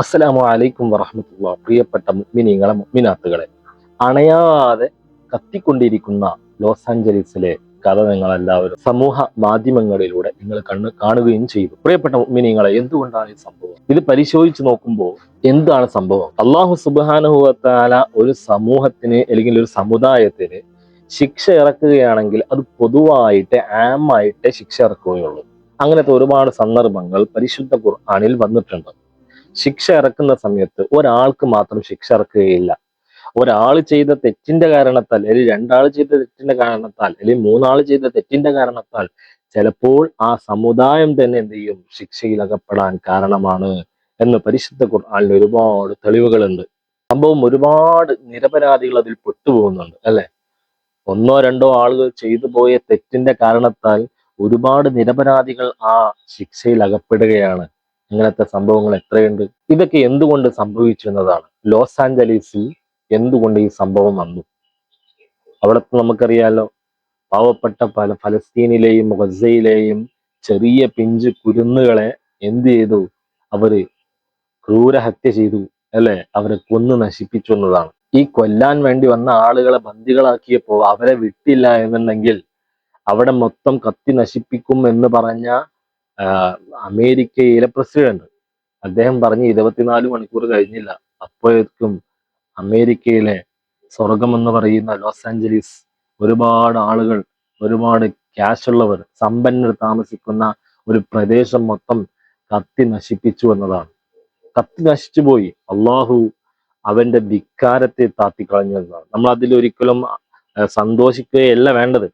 അസ്സലാമു അലൈക്കും വറഹമത്തുള്ള. പ്രിയപ്പെട്ട മുഗ്മിനീങ്ങളെ മുഗ്മിനാത്തുകളെ അണയാതെ കത്തിക്കൊണ്ടിരിക്കുന്ന ലോസ് ആഞ്ചലീസിലെ കഥ നിങ്ങൾ എല്ലാവരും സമൂഹ മാധ്യമങ്ങളിലൂടെ നിങ്ങൾ കണ്ണ് കാണുകയും ചെയ്തു. പ്രിയപ്പെട്ട മുഗ്മിനീങ്ങളെ എന്തുകൊണ്ടാണ് ഈ സംഭവം? ഇത് പരിശോധിച്ച് നോക്കുമ്പോൾ എന്താണ് സംഭവം? അള്ളാഹു സുബാനുഭവത്താല ഒരു സമൂഹത്തിന് അല്ലെങ്കിൽ ഒരു സമുദായത്തിന് ശിക്ഷ ഇറക്കുകയാണെങ്കിൽ അത് പൊതുവായിട്ട് ആമായിട്ട് ശിക്ഷ ഇറക്കുകയുള്ളൂ. അങ്ങനത്തെ ഒരുപാട് സന്ദർഭങ്ങൾ പരിശുദ്ധ ഖുർആാനിൽ വന്നിട്ടുണ്ട്. ശിക്ഷ ഇറക്കുന്ന സമയത്ത് ഒരാൾക്ക് മാത്രം ശിക്ഷ ഇറക്കുകയില്ല. ഒരാൾ ചെയ്ത തെറ്റിന്റെ കാരണത്താൽ അല്ലെങ്കിൽ രണ്ടാൾ ചെയ്ത തെറ്റിന്റെ കാരണത്താൽ അല്ലെങ്കിൽ മൂന്നാൾ ചെയ്ത തെറ്റിന്റെ കാരണത്താൽ ചിലപ്പോൾ ആ സമുദായം തന്നെ എന്ത് ചെയ്യും? ശിക്ഷയിൽ അകപ്പെടാൻ കാരണമാണ് എന്ന് പരിശുദ്ധ ഖുർആനിൽ ഒരുപാട് തെളിവുകളുണ്ട്. സംഭവം ഒരുപാട് നിരപരാധികൾ അതിൽ പെട്ടുപോകുന്നുണ്ട് അല്ലെ? ഒന്നോ രണ്ടോ ആളുകൾ ചെയ്തു പോയ തെറ്റിന്റെ കാരണത്താൽ ഒരുപാട് നിരപരാധികൾ ആ ശിക്ഷയിൽ അകപ്പെടുകയാണ്. ഇങ്ങനത്തെ സംഭവങ്ങൾ എത്രയുണ്ട്? ഇതൊക്കെ എന്തുകൊണ്ട് സംഭവിച്ചു എന്നതാണ്. ലോസ് ആഞ്ചലീസിൽ എന്തുകൊണ്ട് ഈ സംഭവം വന്നു? അവിടെ നമുക്കറിയാലോ പാവപ്പെട്ട പല ഫലസ്തീനിലെയും ഗസയിലെയും ചെറിയ പിഞ്ച് കുരുന്നുകളെ എന്ത് ചെയ്തു? അവർ ക്രൂരഹത്യ ചെയ്തു അല്ലെ? അവരെ കൊന്നു നശിപ്പിച്ചു എന്നതാണ്. ഈ കൊല്ലാൻ വേണ്ടി വന്ന ആളുകളെ ബന്ദികളാക്കിയപ്പോ അവരെ വിട്ടില്ല എന്നുണ്ടെങ്കിൽ അവിടെ മൊത്തം കത്തി നശിപ്പിക്കും എന്ന് പറഞ്ഞ അമേരിക്കയിലെ പ്രസിഡന്റ്. അദ്ദേഹം പറഞ്ഞ് ഇരുപത്തിനാല് മണിക്കൂർ കഴിഞ്ഞില്ല. അപ്പോഴേക്കും അമേരിക്കയിലെ സ്വർഗം എന്ന് പറയുന്ന ലോസ് ആഞ്ചലീസ് ഒരുപാട് ആളുകൾ ഒരുപാട് ക്യാഷ് ഉള്ളവർ സമ്പന്നർ താമസിക്കുന്ന ഒരു പ്രദേശം മൊത്തം കത്തി നശിപ്പിച്ചു എന്നതാണ്. കത്തി നശിച്ചു പോയി. അള്ളാഹു അവന്റെ ധിക്കാരത്തെ താത്തിക്കളഞ്ഞു എന്നതാണ്. നമ്മൾ അതിലൊരിക്കലും സന്തോഷിക്കുകയല്ല വേണ്ടത്.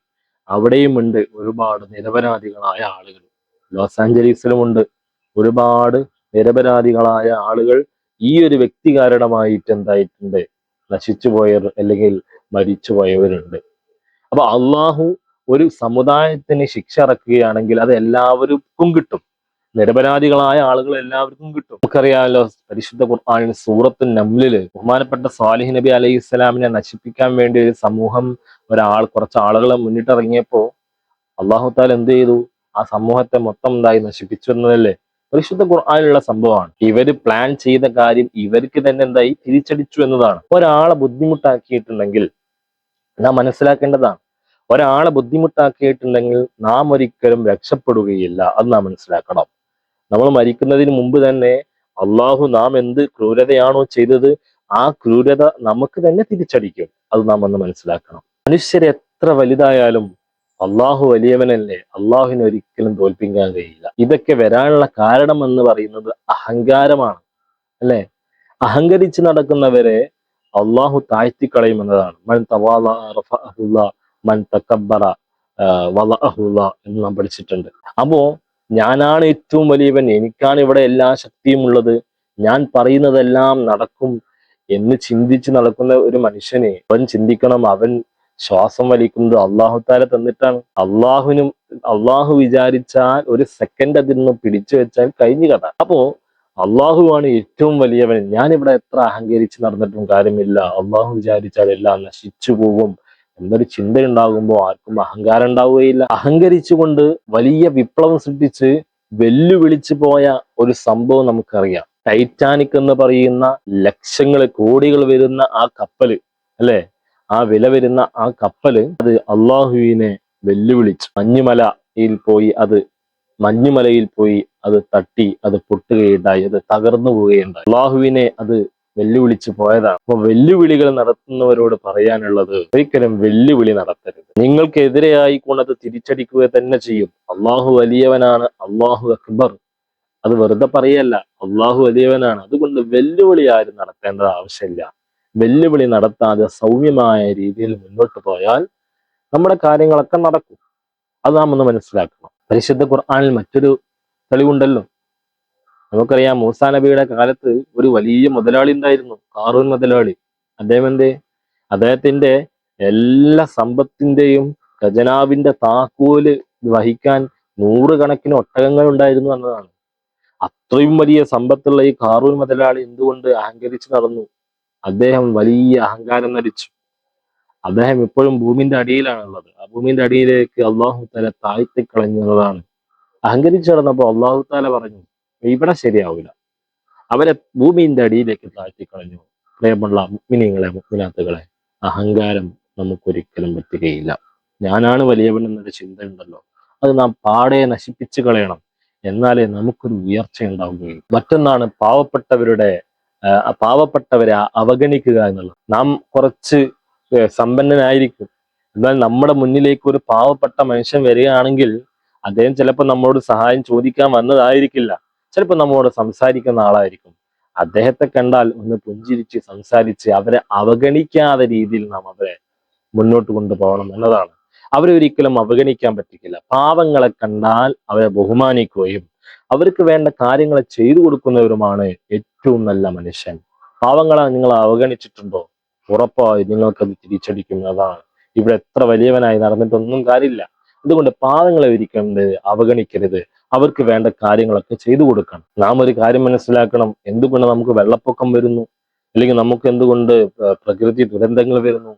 അവിടെയുമുണ്ട് ഒരുപാട് നിരപരാധികളായ ആളുകൾ. ലോസ് ആഞ്ചലീസിലുമുണ്ട് ഒരുപാട് നിരപരാധികളായ ആളുകൾ ഈ ഒരു വ്യക്തി കാരണമായിട്ട് എന്തായിട്ടുണ്ട്? നശിച്ചു പോയർ അല്ലെങ്കിൽ മരിച്ചു പോയവരുണ്ട് അപ്പൊ അള്ളാഹു ഒരു സമുദായത്തിന് ശിക്ഷ ഇറക്കുകയാണെങ്കിൽ അത് എല്ലാവർക്കും കിട്ടും. നിരപരാധികളായ ആളുകൾ എല്ലാവർക്കും കിട്ടും. നമുക്കറിയാമല്ലോ പരിശുദ്ധ ഖുർആാനിൽ സൂറത്തു നംലിൽ ബഹുമാനപ്പെട്ട സ്വാലിഹ് നബി അലൈഹി ഇസ്ലാമിനെ നശിപ്പിക്കാൻ വേണ്ടി ഒരു സമൂഹം ഒരാൾ കുറച്ച് ആളുകളെ മുന്നിട്ടിറങ്ങിയപ്പോ അള്ളാഹു താൽ എന്ത് ചെയ്തു? ആ സമൂഹത്തെ മൊത്തം എന്തായി നശിപ്പിച്ചു എന്നതല്ലേ? പരിശുദ്ധ ഖുർആാനുള്ള സംഭവമാണ്. ഇവർ പ്ലാൻ ചെയ്ത കാര്യം ഇവർക്ക് തന്നെ എന്തായി? തിരിച്ചടിച്ചു എന്നതാണ്. ഒരാളെ ബുദ്ധിമുട്ടാക്കിയിട്ടുണ്ടെങ്കിൽ നാം മനസ്സിലാക്കേണ്ടതാണ്. ഒരാളെ ബുദ്ധിമുട്ടാക്കിയിട്ടുണ്ടെങ്കിൽ നാം ഒരിക്കലും രക്ഷപ്പെടുകയില്ല. അത് നാം മനസ്സിലാക്കണം. നമ്മൾ മരിക്കുന്നതിന് മുമ്പ് തന്നെ അള്ളാഹു നാം എന്ത് ക്രൂരതയാണോ ചെയ്തത് ആ ക്രൂരത നമുക്ക് തന്നെ തിരിച്ചടിക്കും. അത് നാം ഒന്ന് മനസ്സിലാക്കണം. മനുഷ്യർ എത്ര വലുതായാലും അള്ളാഹു വലിയവനല്ലേ അള്ളാഹുവിനെ ഒരിക്കലും തോൽപ്പിക്കാൻ കഴിയില്ല. ഇതൊക്കെ വരാനുള്ള കാരണം എന്ന് പറയുന്നത് അഹങ്കാരമാണ് അല്ലെ? അഹങ്കരിച്ച് നടക്കുന്നവരെ അള്ളാഹു താഴ്ത്തിക്കളയും എന്നതാണ്. മൻ തവാല മൻ തക്കബറ വലഅഹുല്ല എന്ന് നാം പഠിച്ചിട്ടുണ്ട്. അപ്പോ ഞാനാണ് ഏറ്റവും വലിയവൻ എനിക്കാണ് ഇവിടെ എല്ലാ ശക്തിയും ഉള്ളത് ഞാൻ പറയുന്നതെല്ലാം നടക്കും എന്ന് ചിന്തിച്ച് നടക്കുന്ന ഒരു മനുഷ്യനെ അവൻ ചിന്തിക്കണം അവൻ ശ്വാസം വലിക്കുന്നത് അള്ളാഹു താല തന്നിട്ടാണ്. അള്ളാഹുവിനും അള്ളാഹു വിചാരിച്ചാൽ ഒരു സെക്കൻഡ് അതിൽ നിന്ന് പിടിച്ചു വെച്ചാൽ കഴിഞ്ഞു കഥ. അപ്പോ അള്ളാഹുവാണ് ഏറ്റവും വലിയവൻ. ഞാൻ ഇവിടെ എത്ര അഹങ്കരിച്ച് നടന്നിട്ടും കാര്യമില്ല. അള്ളാഹു വിചാരിച്ചാൽ എല്ലാം നശിച്ചു പോവും എന്നൊരു ചിന്ത ഉണ്ടാകുമ്പോൾ ആർക്കും അഹങ്കാരം ഉണ്ടാവുകയില്ല. അഹങ്കരിച്ചുകൊണ്ട് വലിയ വിപ്ലവം സൃഷ്ടിച്ച് വെല്ലുവിളിച്ചു പോയ ഒരു സംഭവം നമുക്കറിയാം. ടൈറ്റാനിക് എന്ന് പറയുന്ന ലക്ഷങ്ങൾ കോടികൾ വരുന്ന ആ കപ്പൽ അല്ലെ? ആ വില വരുന്ന ആ കപ്പൽ അത് അള്ളാഹുവിനെ വെല്ലുവിളിച്ചു. മഞ്ഞുമലയിൽ പോയി അത് മഞ്ഞുമലയിൽ പോയി അത് തട്ടി അത് പൊട്ടുകയുണ്ടായി അത് തകർന്നു പോവുകയുണ്ടായി. അള്ളാഹുവിനെ അത് വെല്ലുവിളിച്ച് പോയതാണ്. അപ്പൊ വെല്ലുവിളികൾ നടത്തുന്നവരോട് പറയാനുള്ളത് ഒരിക്കലും വെല്ലുവിളി നടത്തരുത്. നിങ്ങൾക്കെതിരെയായി കൊണ്ടത് തിരിച്ചടിക്കുക തന്നെ ചെയ്യും. അള്ളാഹു വലിയവനാണ് അള്ളാഹു അക്ബർ. അത് വെറുതെ പറയല്ല അള്ളാഹു വലിയവനാണ്. അതുകൊണ്ട് വെല്ലുവിളി ആരും നടത്തേണ്ടത് ആവശ്യമില്ല. വെല്ലുവിളി നടത്താതെ സൗമ്യമായ രീതിയിൽ മുന്നോട്ട് പോയാൽ നമ്മുടെ കാര്യങ്ങളൊക്കെ നടക്കും. അത് നാം ഒന്ന് മനസ്സിലാക്കണം. പരിശുദ്ധ ഖുർആാനിൽ മറ്റൊരു തെളിവുണ്ടല്ലോ. നമുക്കറിയാം മൂസാ നബിയുടെ കാലത്ത് ഒരു വലിയ മുതലാളി ഉണ്ടായിരുന്നു കാറൂൻ മുതലാളി. അദ്ദേഹം എന്തേ അദ്ദേഹത്തിന്റെ എല്ലാ സമ്പത്തിന്റെയും ഖജനാവിന്റെ താക്കോൽ വഹിക്കാൻ നൂറുകണക്കിന് ഒട്ടകങ്ങൾ ഉണ്ടായിരുന്നു എന്നതാണ്. അത്രയും വലിയ സമ്പത്തുള്ള ഈ കാറൂൻ മുതലാളി എന്തുകൊണ്ട് അഹങ്കരിച്ചു നടന്നു? അദ്ദേഹം വലിയ അഹങ്കാരം നടിച്ചു. അദ്ദേഹം ഇപ്പോഴും ഭൂമിന്റെ അടിയിലാണുള്ളത്. ആ ഭൂമിന്റെ അടിയിലേക്ക് അള്ളാഹു താല താഴ്ത്തി കളഞ്ഞതാണ് അഹങ്കരിച്ചു നടന്നപ്പോ അള്ളാഹു താല പറഞ്ഞു ഇവിടെ ശരിയാവില്ല. അവരെ ഭൂമിന്റെ അടിയിലേക്ക് താഴ്ത്തിക്കളഞ്ഞു. പ്രിയമുള്ള മിനിങ്ങളെ മുക്മിനാത്തുകളെ അഹങ്കാരം നമുക്കൊരിക്കലും പറ്റുകയില്ല ഞാനാണ് വലിയവൻ എന്നൊരു ചിന്ത ഉണ്ടല്ലോ. അത് നാം പാടെ നശിപ്പിച്ചു കളയണം. എന്നാലേ നമുക്കൊരു ഉയർച്ച ഉണ്ടാവുകയുള്ളൂ. മറ്റൊന്നാണ് പാവപ്പെട്ടവരുടെ പാവപ്പെട്ടവരെ അവഗണിക്കുക എന്നുള്ളത്. നാം കുറച്ച് സമ്പന്നനായിരിക്കും. എന്നാൽ നമ്മുടെ മുന്നിലേക്ക് ഒരു പാവപ്പെട്ട മനുഷ്യൻ വരികയാണെങ്കിൽ അദ്ദേഹം ചിലപ്പോൾ നമ്മളോട് സഹായം ചോദിക്കാൻ വന്നതായിരിക്കില്ല. ചിലപ്പോൾ നമ്മളോട് സംസാരിക്കുന്ന ആളായിരിക്കും. അദ്ദേഹത്തെ കണ്ടാൽ ഒന്ന് പുഞ്ചിരിച്ച് സംസാരിച്ച് അവരെ അവഗണിക്കാതെ രീതിയിൽ നാം അവരെ മുന്നോട്ട് കൊണ്ടുപോകണം എന്നതാണ്. അവരെ ഒരിക്കലും അവഗണിക്കാൻ പറ്റില്ല പാവങ്ങളെ കണ്ടാൽ അവരെ ബഹുമാനിക്കുകയും അവർക്ക് വേണ്ട കാര്യങ്ങളെ ചെയ്തു കൊടുക്കുന്നവരുമാണ് ഏറ്റവും നല്ല മനുഷ്യൻ. പാവങ്ങളെ നിങ്ങൾ അവഗണിച്ചിട്ടുണ്ടോ? ഉറപ്പായി നിങ്ങൾക്കത് തിരിച്ചടിക്കുന്നതാണ്. ഇവിടെ എത്ര വലിയവനായി നടന്നിട്ടൊന്നും കാര്യമില്ല. അതുകൊണ്ട് പാവങ്ങളെ ഒരിക്കലും അവഗണിക്കരുത്. അവർക്ക് വേണ്ട കാര്യങ്ങളൊക്കെ ചെയ്തു കൊടുക്കണം. നാം ഒരു കാര്യം മനസ്സിലാക്കണം. എന്തുകൊണ്ട് നമുക്ക് വെള്ളപ്പൊക്കം വരുന്നു? അല്ലെങ്കിൽ നമുക്ക് എന്തുകൊണ്ട് പ്രകൃതി ദുരന്തങ്ങൾ വരുന്നു?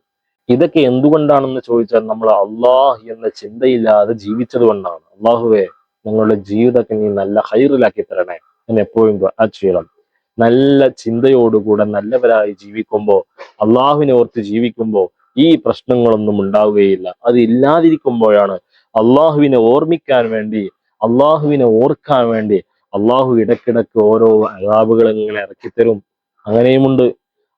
ഇതൊക്കെ എന്തുകൊണ്ടാണെന്ന് ചോദിച്ചാൽ നമ്മൾ അള്ളാഹ് എന്ന ചിന്തയില്ലാതെ ജീവിച്ചത് കൊണ്ടാണ്. അള്ളാഹുവെ ഞങ്ങളുടെ ജീവിതത്തെ നീ നല്ല ഹൈറിലാക്കി തരണേ. എന്ന് എപ്പോഴും ചെയ്യണം. നല്ല ചിന്തയോടുകൂടെ നല്ലവരായി ജീവിക്കുമ്പോൾ അള്ളാഹുവിനെ ഓർത്ത് ജീവിക്കുമ്പോൾ ഈ പ്രശ്നങ്ങളൊന്നും ഉണ്ടാവുകയില്ല. അത് ഇല്ലാതിരിക്കുമ്പോഴാണ് അള്ളാഹുവിനെ ഓർമ്മിക്കാൻ വേണ്ടി അള്ളാഹുവിനെ ഓർക്കാൻ വേണ്ടി അള്ളാഹു ഇടക്കിടക്ക് ഓരോ അതാബുകൾ ഇങ്ങനെ ഇറക്കിത്തരും. അങ്ങനെയുമുണ്ട്.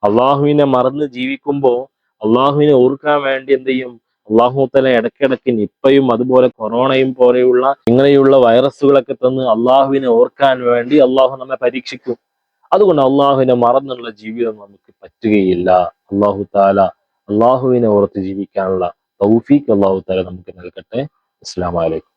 അള്ളാഹുവിനെ മറന്ന് ജീവിക്കുമ്പോൾ അള്ളാഹുവിനെ ഓർക്കാൻ വേണ്ടി എന്ത് ചെയ്യും? അള്ളാഹു തല ഇടക്കിടക്ക് നിപ്പയും അതുപോലെ കൊറോണയും പോലെയുള്ള ഇങ്ങനെയുള്ള വൈറസുകളൊക്കെ തന്ന് അള്ളാഹുവിനെ ഓർക്കാൻ വേണ്ടി അള്ളാഹു നമ്മെ പരീക്ഷിക്കും. അതുകൊണ്ട് അള്ളാഹുവിനെ മറന്നുള്ള ജീവിതം നമുക്ക് പറ്റുകയില്ല. അള്ളാഹു താല അള്ളാഹുവിനെ ഓർത്ത് ജീവിക്കാനുള്ള തൗഫീഖ് അള്ളാഹു താല നമുക്ക് നൽകട്ടെ. അസ്സാം വലൈക്കും